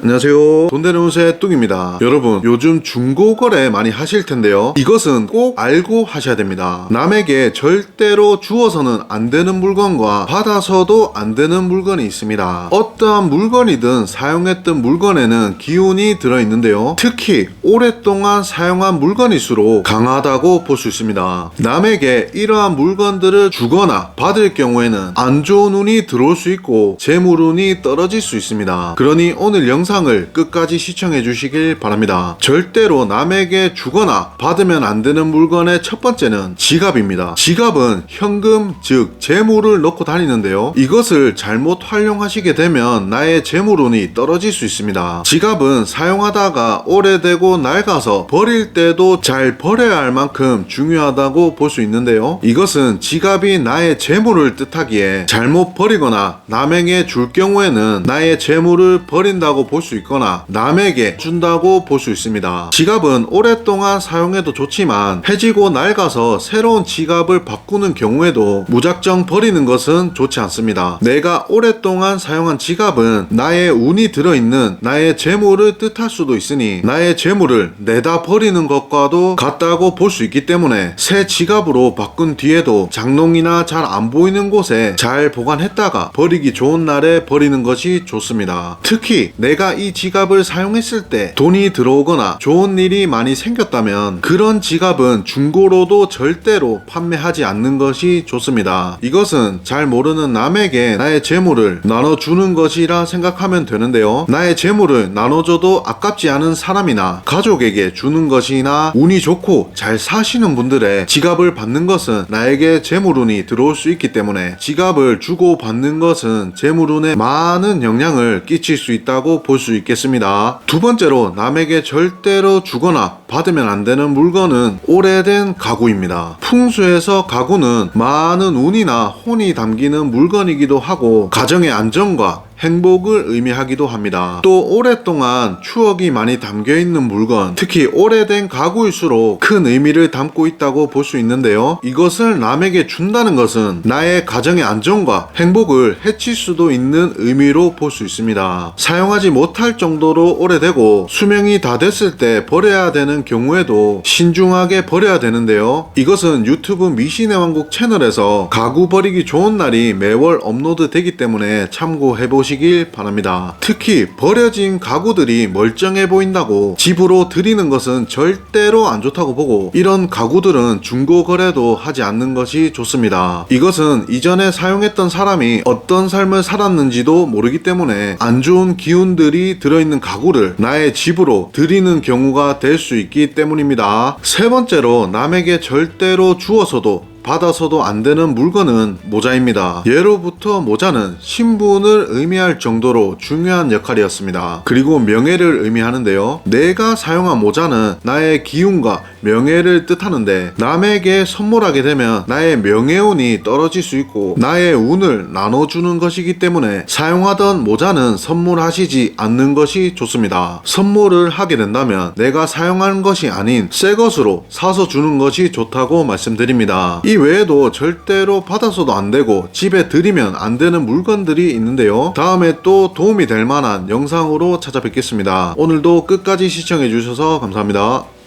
안녕하세요. 돈 되는 운세 뚱입니다. 여러분, 요즘 중고거래 많이 하실 텐데요. 이것은 꼭 알고 하셔야 됩니다. 남에게 절대로 주어서는 안 되는 물건과 받아서도 안 되는 물건이 있습니다. 어떠한 물건이든 사용했던 물건에는 기운이 들어있는데요. 특히 오랫동안 사용한 물건일수록 강하다고 볼 수 있습니다. 남에게 이러한 물건들을 주거나 받을 경우에는 안 좋은 운이 들어올 수 있고 재물운이 떨어질 수 있습니다. 그러니 오늘 영상 을 끝까지 시청해 주시길 바랍니다. 절대로 남에게 주거나 받으면 안 되는 물건의 첫 번째는 지갑입니다. 지갑은 현금 즉 재물을 넣고 다니는데요. 이것을 잘못 활용하시게 되면 나의 재물운이 떨어질 수 있습니다. 지갑은 사용하다가 오래되고 낡아서 버릴 때도 잘 버려야 할 만큼 중요하다고 볼 수 있는데요. 이것은 지갑이 나의 재물을 뜻하기에 잘못 버리거나 남에게 줄 경우에는 나의 재물을 버린다고 볼수 있거나 남에게 준다고 볼 수 있습니다. 지갑은 오랫동안 사용해도 좋지만 해지고 낡아서 새로운 지갑을 바꾸는 경우에도 무작정 버리는 것은 좋지 않습니다. 내가 오랫동안 사용한 지갑은 나의 운이 들어있는 나의 재물을 뜻할 수도 있으니 나의 재물을 내다 버리는 것과도 같다고 볼 수 있기 때문에 새 지갑으로 바꾼 뒤에도 장롱이나 잘 안 보이는 곳에 잘 보관했다가 버리기 좋은 날에 버리는 것이 좋습니다. 특히 내가 이 지갑을 사용했을 때 돈이 들어오거나 좋은 일이 많이 생겼다면 그런 지갑은 중고로도 절대로 판매하지 않는 것이 좋습니다. 이것은 잘 모르는 남에게 나의 재물을 나눠주는 것이라 생각하면 되는데요. 나의 재물을 나눠줘도 아깝지 않은 사람이나 가족에게 주는 것이나 운이 좋고 잘 사시는 분들의 지갑을 받는 것은 나에게 재물운이 들어올 수 있기 때문에 지갑을 주고 받는 것은 재물운에 많은 영향을 끼칠 수 있다고 볼수 있겠습니다. 두 번째로 남에게 절대로 주거나 받으면 안 되는 물건은 오래된 가구입니다. 풍수에서 가구는 많은 운이나 혼이 담기는 물건이기도 하고 가정의 안정과 행복을 의미하기도 합니다. 또 오랫동안 추억이 많이 담겨 있는 물건, 특히 오래된 가구일수록 큰 의미를 담고 있다고 볼 수 있는데요. 이것을 남에게 준다는 것은 나의 가정의 안정과 행복을 해칠 수도 있는 의미로 볼 수 있습니다. 사용하지 못할 정도로 오래되고 수명이 다 됐을 때 버려야 되는 경우에도 신중하게 버려야 되는데요. 이것은 유튜브 미신의 왕국 채널에서 가구 버리기 좋은 날이 매월 업로드 되기 때문에 참고해 보시 길 바랍니다. 특히 버려진 가구들이 멀쩡해 보인다고 집으로 드리는 것은 절대로 안 좋다고 보고 이런 가구들은 중고 거래도 하지 않는 것이 좋습니다. 이것은 이전에 사용했던 사람이 어떤 삶을 살았는지도 모르기 때문에 안 좋은 기운들이 들어있는 가구를 나의 집으로 드리는 경우가 될 수 있기 때문입니다. 세 번째로 남에게 절대로 주어서도 받아서도 안 되는 물건은 모자입니다. 예로부터 모자는 신분을 의미할 정도로 중요한 역할이었습니다. 그리고 명예를 의미하는데요. 내가 사용한 모자는 나의 기운과 명예를 뜻하는데 남에게 선물하게 되면 나의 명예운이 떨어질 수 있고 나의 운을 나눠주는 것이기 때문에 사용하던 모자는 선물하시지 않는 것이 좋습니다. 선물을 하게 된다면 내가 사용한 것이 아닌 새 것으로 사서 주는 것이 좋다고 말씀드립니다. 이 외에도 절대로 받아서도 안 되고 집에 들이면 안 되는 물건들이 있는데요. 다음에 또 도움이 될 만한 영상으로 찾아뵙겠습니다. 오늘도 끝까지 시청해 주셔서 감사합니다.